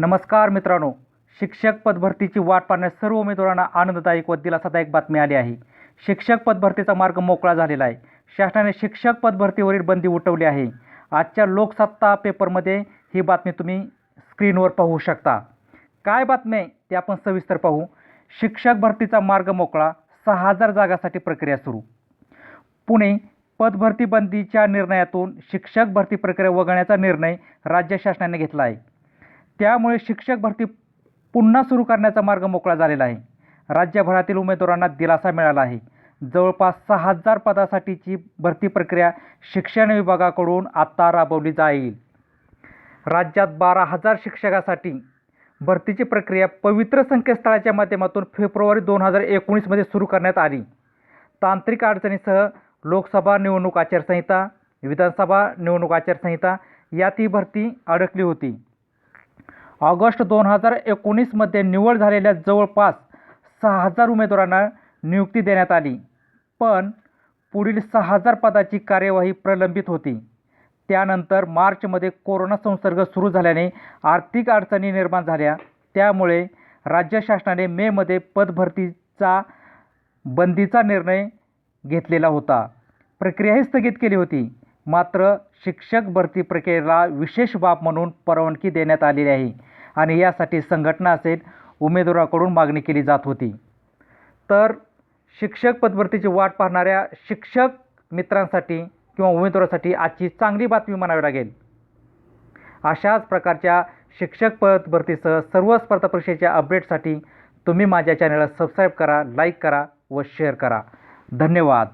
नमस्कार मित्रांनो. शिक्षक पदभरतीची वाट पाहण्यास सर्व उमेदवारांना आनंददायक व दिलासादायक बातमी आली आहे. शिक्षक पदभरतीचा मार्ग मोकळा झालेला आहे. शासनाने शिक्षक पदभरतीवरील बंदी उठवली आहे. आजच्या लोकसत्ता पेपरमध्ये ही बातमी तुम्ही स्क्रीनवर पाहू शकता. काय बातमी आहे ते आपण सविस्तर पाहू. शिक्षक भरतीचा मार्ग मोकळा सहा हजार जागासाठी प्रक्रिया सुरू. पुणे पदभरती बंदीच्या निर्णयातून शिक्षक भरती प्रक्रिया वगळण्याचा निर्णय राज्य शासनाने घेतला आहे. त्यामुळे शिक्षक भरती पुन्हा सुरू करण्याचा मार्ग मोकळा झालेला आहे. राज्यभरातील उमेदवारांना दिलासा मिळाला आहे. जवळपास सहा हजार पदासाठीची भरती प्रक्रिया शिक्षण विभागाकडून आत्ता राबवली जाईल. राज्यात बारा हजार शिक्षकासाठी भरतीची प्रक्रिया पवित्र संकेतस्थळाच्या माध्यमातून फेब्रुवारी दोन हजार एकोणीसमध्ये सुरू करण्यात आली. तांत्रिक अडचणीसह लोकसभा निवडणूक आचारसंहिता विधानसभा निवडणूक आचारसंहिता यात ही भरती अडकली होती. ऑगस्ट दोन हजार एकोणीसमध्ये निवड झालेल्या जवळपास सहा हजार उमेदवारांना नियुक्ती देण्यात आली. पण पुढील सहा हजार पदाची कार्यवाही प्रलंबित होती. त्यानंतर मार्चमध्ये कोरोना संसर्ग सुरू झाल्याने आर्थिक अडचणी निर्माण झाल्या. त्यामुळे राज्य शासनाने मेमध्ये पदभरतीचा बंदीचा निर्णय घेतलेला होता. प्रक्रियाही स्थगित केली होती. मात्र शिक्षक भरती प्रक्रियेला विशेष बाब म्हणून परवानगी देण्यात आलेली आहे. आणि यासाठी संघटना असेल उमेदवाराकडून मागणी केली जात होती. तर शिक्षक पदभरतीची वाट पाहणाऱ्या शिक्षक मित्रांसाठी किंवा उमेदवारासाठी आजची चांगली बातमी म्हणावी लागेल. अशाच प्रकारच्या शिक्षक पद भरतीसह सर्व स्पर्धा परीक्षेच्या अपडेटसाठी तुम्ही माझ्या चॅनलला सबस्क्राईब करा लाईक करा व शेअर करा. धन्यवाद.